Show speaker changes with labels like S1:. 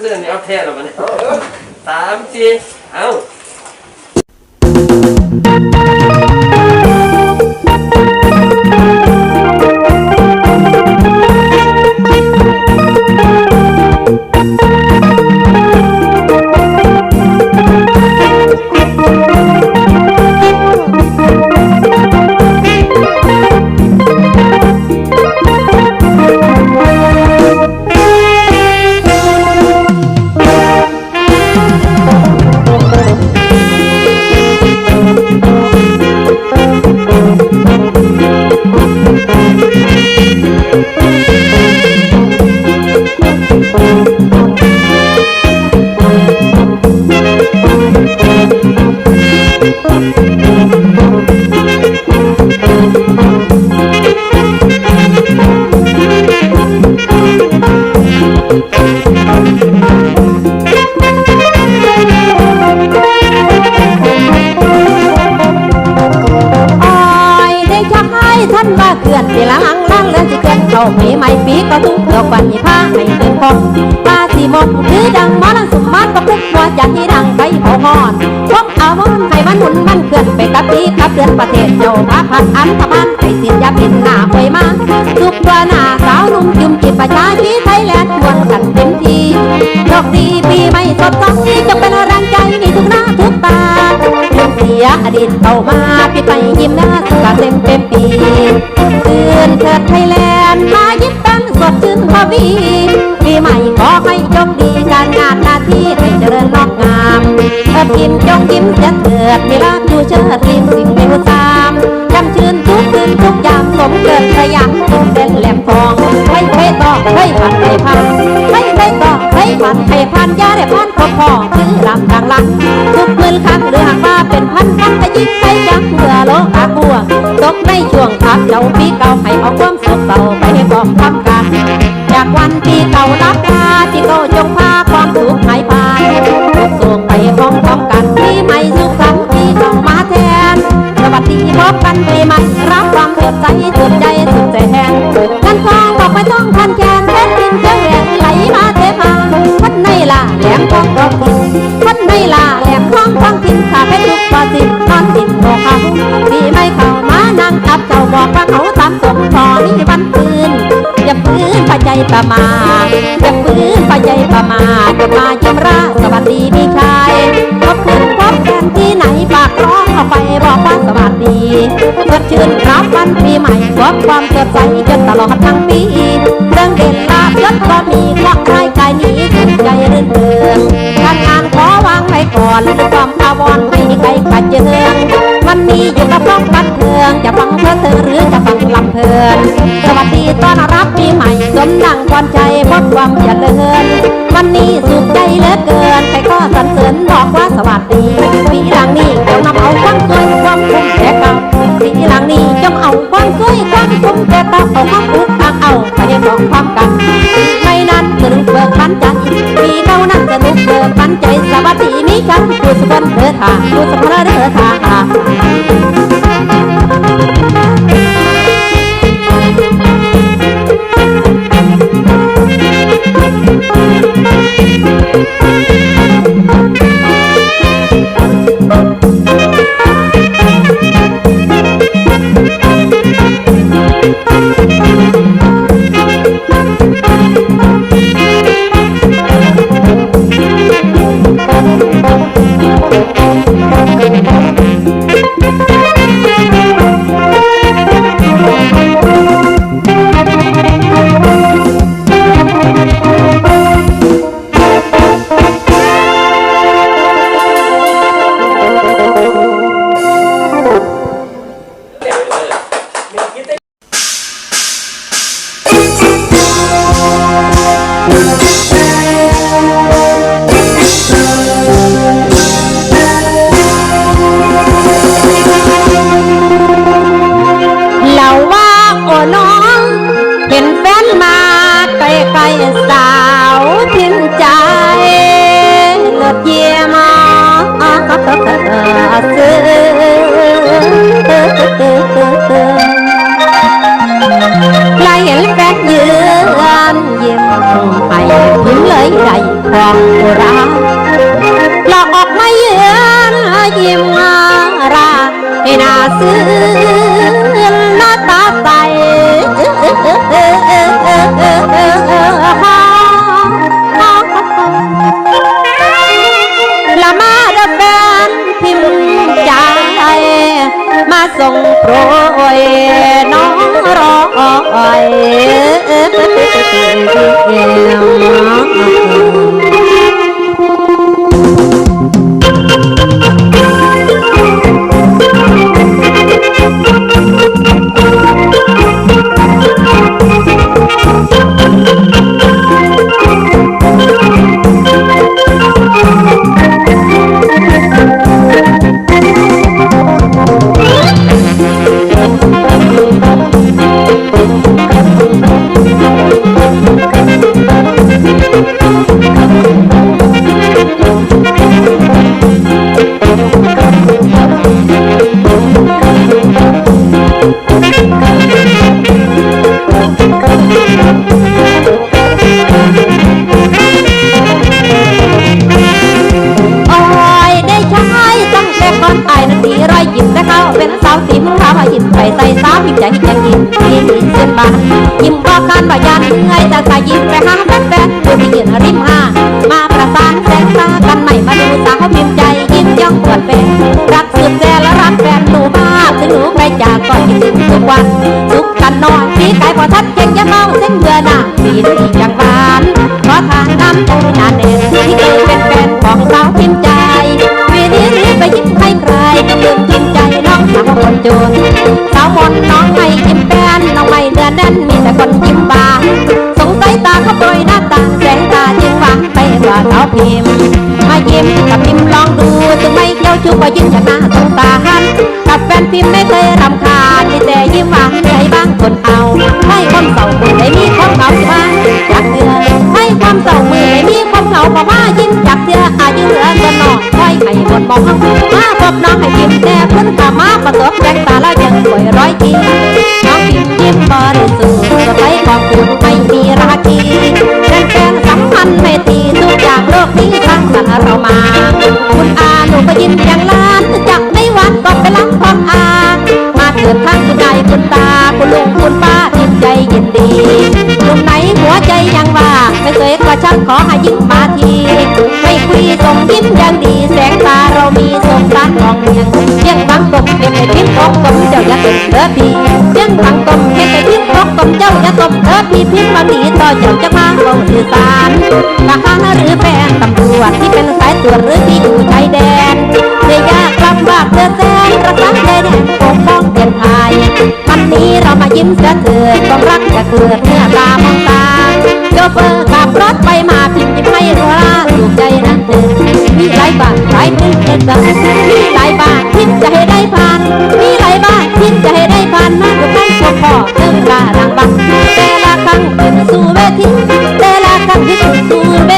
S1: เรื่องนี้เอาแท้หรอมันเนี่ยสามสี่เอา
S2: เข้าปีใหม่ปีก็ทุกเกี่ยวกันยี่ผ้าให้เดินพองตาสีมกคือดังหมอลังสุมานก็พุกหัวใจที่ดังไปเผาหอนพวกเอามอนให้มันหมุนมันเขื่อนไปกับปีกับเดือนประเทศเจ้าพาพันอันธพานให้สินยาพินหน้าหวยมาทุกตัวหน้าสาวนุ่มจุ่มจิตประชาชีไทยแลนด์มวนกันเต็มทีโชคดีปีใหม่สดใสจงเป็นแรงใจในทุกหน้าทุกตาเสียอดีตเข้ามาปิดไปยิ้มหน้าสกาเต็มเต็มปี นเถิดไทยแลนด์มายิ้มแป้นสดชื่นพอวีปีใหม่ขอให้โชคดีการงานหน้าที่ให้เจริญงอกงามเออกินจงยิ้มจะเถิดมีรักดูเชิดริมสิ่งเลวตามจำชื่นทุกคืนทุกยามสมเกิดสยามกินเด่นแหลมทองให้ให้ต่อให้ผัดให้พันให้ให้ต่อให้ผัดให้พันยาได้พันพอพอคือลำดังลังทุกมือคักหรือหาับเจ้าปีเก่าให้เอาความสุขเก่าไปให้บอกทำกันจากวันปีเก่ารับมาที่เก่าจงพาความสุขหายไปส่งไปพร้อมพร้อมกันปีใหม่ยุคสันปีเก่ามาแทนสวัสดีพบกันปีใหม่รับความสดใสจุดใจ ประมาทอย่าปืนพระใจประมาทจะมาเยี่ยมราสวัสดีพี่ชายพบคุณพบกันที่ไหนฝากร้องเอาไปบอกว่าสวัสดีสดชื่นรับวันปีใหม่พบความสดใสจนตลอดทั้งปีเรื่องเด่นลาบยศก็มีเคราะใครกายนี้ถูกใจรื่นเริงการงานขอวางไว้ก่อนด้วยความอาวรณ์ไม่มีใครขัดเจืองวันนี้อยู่กับร้องบัน จะฟังเพลิดเพลินหรือจะฟังลำเพลินสวัสดีต้อนรับปีใหม่สมดังควันใจพบความเจริญวันนี้สุขใจเหลือเกินใครก็สรรเสริญบอกว่าสวัสดีปีหลังนี้จงนำเอาความสวยความคุ้มแก่เก่าปีหลังนี้จงเอาความสวยความคุ้มแก่เก่าเอาความอุกอักเอาไปบอกความกันปีใหม่นั้นสนุกเบิกบันใจปีเก่านั้นสนุกเบิกบันใจสวัสดีมีกันผู้สมบัติเถิดทางผู้สมบัติเถิดทา
S3: Thank
S2: you. ซื่อหน้าตาใสละมาดแฟนพิมพ์ใจ มาส่งโปรยน้องรอย อหน้าปีนอีอย่างบานเพราะทางน้ำนานเนที่เคยเป็นแฟนของสาวพิมพ์ใจวีนี้ไปยิ้มให้ใครก็ลืมพิมพ์ใจน้องสาวคนจนสาวมนน้องไม่ยิ้มแป้นน้องไม่เดือนแน่นมีแต่คนยิ้มบานสงสัยตาเขาโปรยหน้าตาแสงตาจึงหวานไปกว่าสาวพิมพ์มายิ้มกับพิมพ์ลองดูถึงไม่เจ้าชู้ก็ยิ้มจากหน้าสงสารกับแฟนพิมพ์ไม่ น้องให้ยิ้มแต่พิ่นขามาประสบแสงตาแล้วยังสวยร้อยทีน้องยิ้มยิ้มบริสุทธิ์สดใสของคุณไม่มีราคีแฟนแฟนสัมพันธ์ไม่ตีทุกอย่างโลกนี้ทั้งสรรเรามา คุณอาหนูก็ยิ้มอย่างล้านจากในวันก็ไปรักความอา มาเกิดทั้งคุณนายคุณตาคุณลุงคุณป้าทิมใจยินดีหนุ่มไหนหัวใจยังว่าไม่เคยกระชังขอให้ยิ้มมาทีไม่ เพียงในพิมพ์ของกลมเจ้าอย่าตกเด้อพี่เพียงบางกลมเพียงในพิมพ์ของกลมเจ้าอย่าตกเด้อพี่พิมพ์บางทีต่อเจ้าจะมาเอาสื่อสารทหารหรือแฟนตำรวจที่เป็นสายตรวจหรือที่อยู่ชายแดนเธอยากลำบากเธอแสนรักษาใจแดนปกป้องเตือนภัยวันนี้เรามายิ้มเสียเถิดความรักจะเกิดเมื่อตามองตาโชเฟอร์ขับรถ สู่เวทีแต่ละครั้งที่ขึ้นสู่เว